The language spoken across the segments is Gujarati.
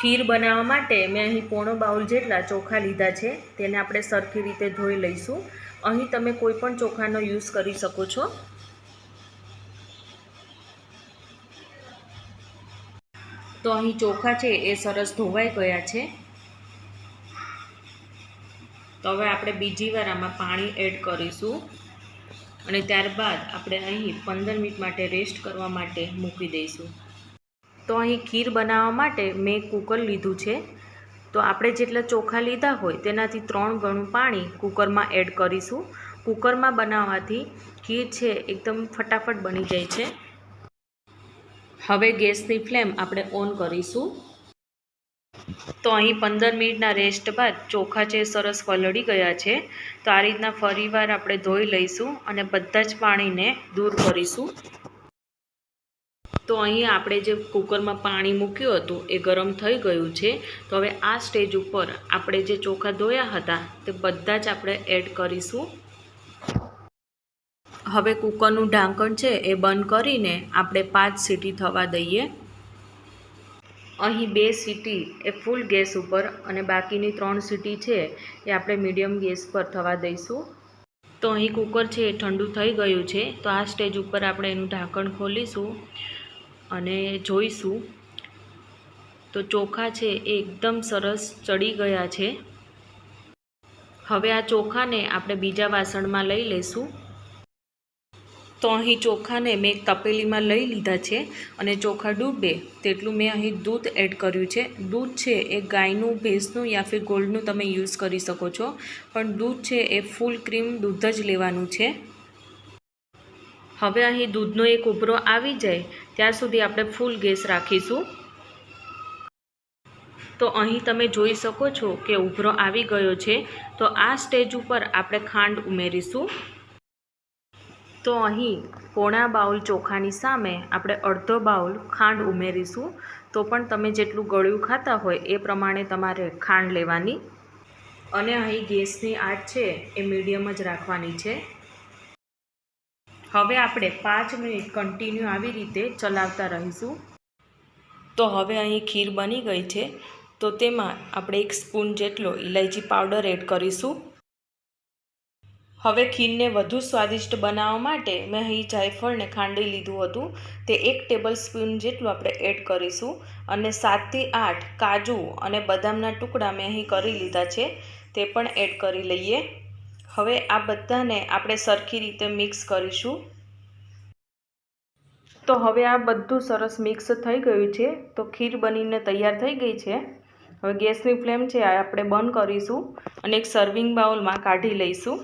ખીર બનાવવા માટે મેં અહીં પોણો બાઉલ જેટલા ચોખા લીધા છે, તેને આપણે સરખી રીતે ધોઈ લઈશું. અહીં તમે કોઈ પણ ચોખાનો યુઝ કરી શકો છો. તો અહીં ચોખા છે એ સરસ ધોવાઈ ગયા છે. તો હવે આપણે બીજી વાર આમાં પાણી એડ કરીશું. અને ત્યારબાદ આપણે અહીં પંદર મિનિટ માટે રેસ્ટ કરવા માટે મૂકી દઈશું. તો અહીં ખીર બનાવવા માટે મેં કુકર લીધું છે. તો આપણે જેટલા ચોખા લીધા હોય તેનાથી ત્રણ ગણું પાણી કુકરમાં એડ કરીશું. કુકરમાં બનાવવાથી ખીર છે એકદમ ફટાફટ બની જાય છે. હવે ગેસની ફ્લેમ આપણે ઓન કરીશું. તો અહીં પંદર મિનિટના રેસ્ટ બાદ ચોખા છે સરસ પલળી ગયા છે. તો આ રીતના ફરીવાર આપણે ધોઈ લઈશું અને બધા જ પાણીને દૂર કરીશું. તો અહીં આપણે જે કુકરમાં પાણી મૂક્યું હતું, એ ગરમ થઈ ગયું છે. તો હવે આ સ્ટેજ ઉપર આપણે જે ચોખા ધોયા હતા, તે બધા જ આપણે એડ કરીશું. હવે કુકરનું ઢાંકણ છે, એ બંધ કરીને આપણે પાંચ સીટી થવા દઈએ. અહીં બે સીટી, એ ફૂલ ગેસ ઉપર અને બાકીની ત્રણ સીટી છે, એ આપણે મીડિયમ ગેસ પર થવા દઈશું. તો અહીં કુકર છે, એ ઠંડુ થઈ ગયું છે. તો આ સ્ટેજ ઉપર આપણે એનું ઢાંકણ ખોલીશું. અને જોઈશું. તો ચોખા છે એ એકદમ સરસ ચડી ગયા છે. હવે આ ચોખાને આપણે બીજા વાસણમાં લઈ લઈશું તો અહીં ચોખાને મેં એક તપેલીમાં લઈ લીધા છે અને ચોખા ડૂબે તેટલું મેં અહીં દૂધ એડ કર્યું છે. દૂધ છે એ ગાયનું, ભેંસનું યા ફિર ગોલ્ડનું તમે યુઝ કરી શકો છો. પણ દૂધ છે એ ફૂલ ક્રીમ દૂધ જ લેવાનું છે. હવે અહીં દૂધનો એક ઉભરો આવી જાય ત્યાં સુધી આપણે ફૂલ ગેસ રાખીશું. તો અહીં તમે જોઈ શકો છો કે ઉભરો આવી ગયો છે. તો આ સ્ટેજ ઉપર આપણે ખાંડ ઉમેરીશું. તો અહીં પોણા બાઉલ ચોખાની સામે આપણે અડધો બાઉલ ખાંડ ઉમેરીશું. તો પણ તમે જેટલું ગળ્યું ખાતા હોય એ પ્રમાણે તમારે ખાંડ લેવાની. અને અહીં ગેસની આંચ છે એ મીડિયમ જ રાખવાની છે. હવે આપણે પાંચ મિનિટ કન્ટિન્યુ આવી રીતે ચલાવતા રહીશું. તો હવે અહીં ખીર બની ગઈ છે. તો તેમાં આપણે એક સ્પૂન જેટલો ઇલાયચી પાવડર એડ કરીશું. હવે ખીરને વધુ સ્વાદિષ્ટ બનાવવા માટે મેં અહીં જાયફળને ખાંડી લીધું હતું. તે એક ટેબલ સ્પૂન જેટલું આપણે એડ કરીશું અને સાતથી આઠ કાજુ અને બદામના ટુકડા મેં અહીં કરી લીધા છે. તે પણ એડ કરી લઈએ. હવે આ બધાને આપણે સરખી રીતે મિક્સ કરીશું. તો હવે આ બધું સરસ મિક્સ થઈ ગયું છે. તો ખીર બનીને તૈયાર થઈ ગઈ છે. હવે ગેસની ફ્લેમ છે આ આપણે બંધ કરીશું અને એક સર્વિંગ બાઉલમાં કાઢી લઈશું.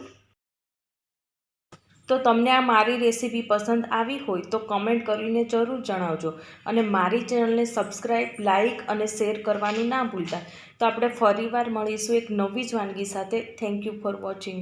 તો તમને આ મારી રેસીપી પસંદ આવી હોય તો કમેન્ટ કરીને જરૂર જણાવજો. અને મારી ચેનલને સબસ્ક્રાઈબ લાઇક અને શેર કરવાનું ના ભૂલતા. તો આપણે ફરીવાર મળીશું એક નવી જ વાનગી સાથે. Thank you for watching